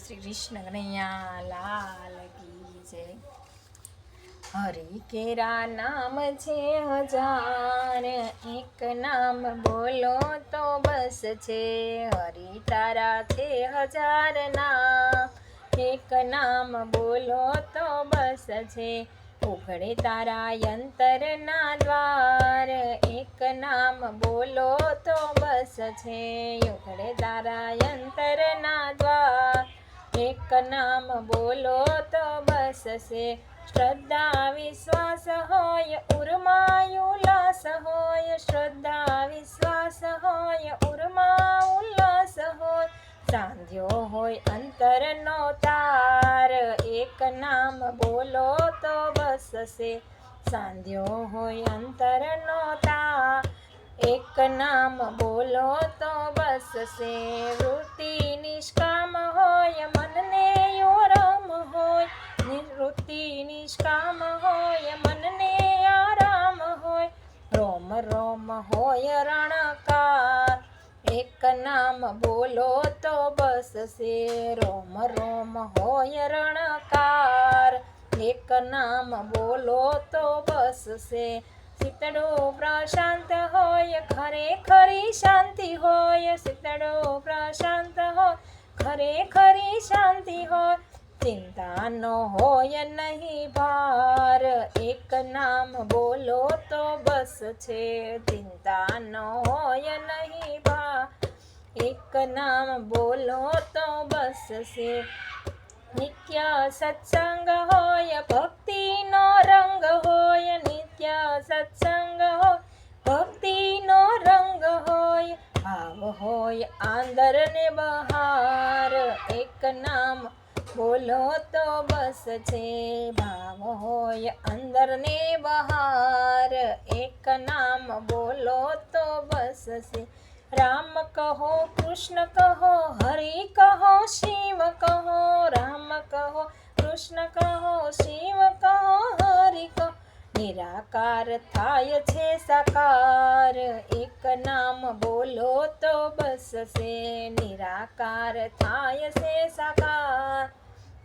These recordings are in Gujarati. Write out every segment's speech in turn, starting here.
શ્રી કનૈયા લાલ કી જય હરિ કેરા નામ છે હજાર, એક નામ બોલો તો બસ છે. હરિ તારા છે હજાર નામ, એક નામ બોલો તો બસ છે. ઉઘડે તારા યંતરના દ્વાર, એક નામ બોલો તો બસ છે. ઉઘડે તારા યંતરના એક નામ બોલો તો બસ છે શ્રદ્ધા, વિશ્વાસ હોય ઉર્મા ઉલ્લાસ હોય. શ્રદ્ધા, વિશ્વાસ હોય ઉર્મા ઉલ્લાસ હોય. સાંધ્યો હોય અંતરનો તાર, એક નામ બોલો તો બસ છે સાંધ્યો હોય અંતરનો તાર એક નામ બોલો તો બસ સે. વૃત્તિ નિષ્કામ હોય, મનને આરામ હોય. નિવૃત્તિ નિષ્કામ હોય, મનને આરામ હોય. રોમ રોમ હોય રણકાર. એક નામ બોલો તો બસ સે. રોમ રોમ હોય રણકાર. એક નામ બોલો તો બસ છે શીતળો પ્રશાંત હોય, ખરેખરી શાંતિ હોય. શીતળો પ્રશાંત હોય, ખરેખરી શાંતિ હોય. ચિંતા ન હોય નહીં ભાર, એક નામ બોલો તો બસ છે. ચિંતા ન હોય નહીં ભાર, એક નામ બોલો તો બસ છે. નિત્ય સત્સંગ હોય, ભક્તિનો રંગ હોય નિત્ય સત્સંગ હોય, ભક્તિનો રંગ હોય, ભાવ હોય આંદર ને બહાર. એક નામ બોલો તો બસ છે, ભાવ હોય અંદર ને બહાર. એક નામ બોલો તો બસ છે, રામ કહો, કૃષ્ણ કહો, હરિ કહો, શિવ કહો, રામ કહો, કૃષ્ણ કહો, શિવ નિરાકાર થાય છે સાકાર. એક નામ બોલો તો બસ છે નિરાકાર થાય છે સાકાર.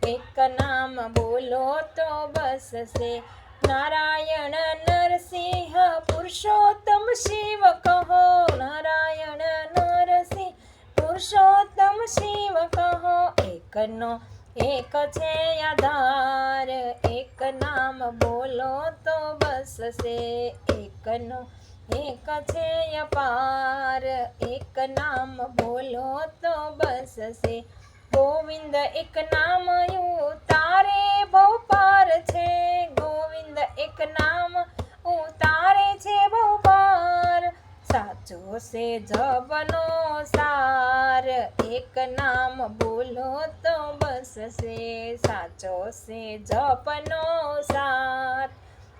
એક નામ બોલો તો બસ છે નારાયણ નરસિંહ પુરુષોત્તમ શિવ કહો. નારાયણ નરસિંહ પુરુષોત્તમ શિવ કહો. એકનો એક છે આધાર, એક નામ બોલો તો બસ છે એકનો, એક છે અપાર, એક નામ બોલો તો બસ છે ગોવિંદ એક નામ તારે બહુ પાર છે. ગોવિંદ એક નામ ઉતારે છે જબનો સાર. એક નામ બોલો તો બસ છે સાચો છે જપનો સાર.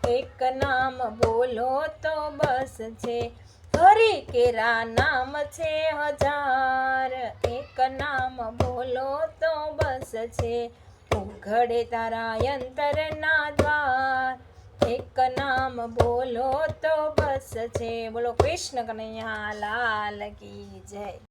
એક નામ બોલો તો બસ છે હરિ કેરા નામ છે હજાર. એક નામ બોલો તો બસ છે ઉઘડે તારા યંતરના દ્વાર. એક નામ બોલો તો બસ છે. બોલો કૃષ્ણ કનૈયા લાલ કી જય.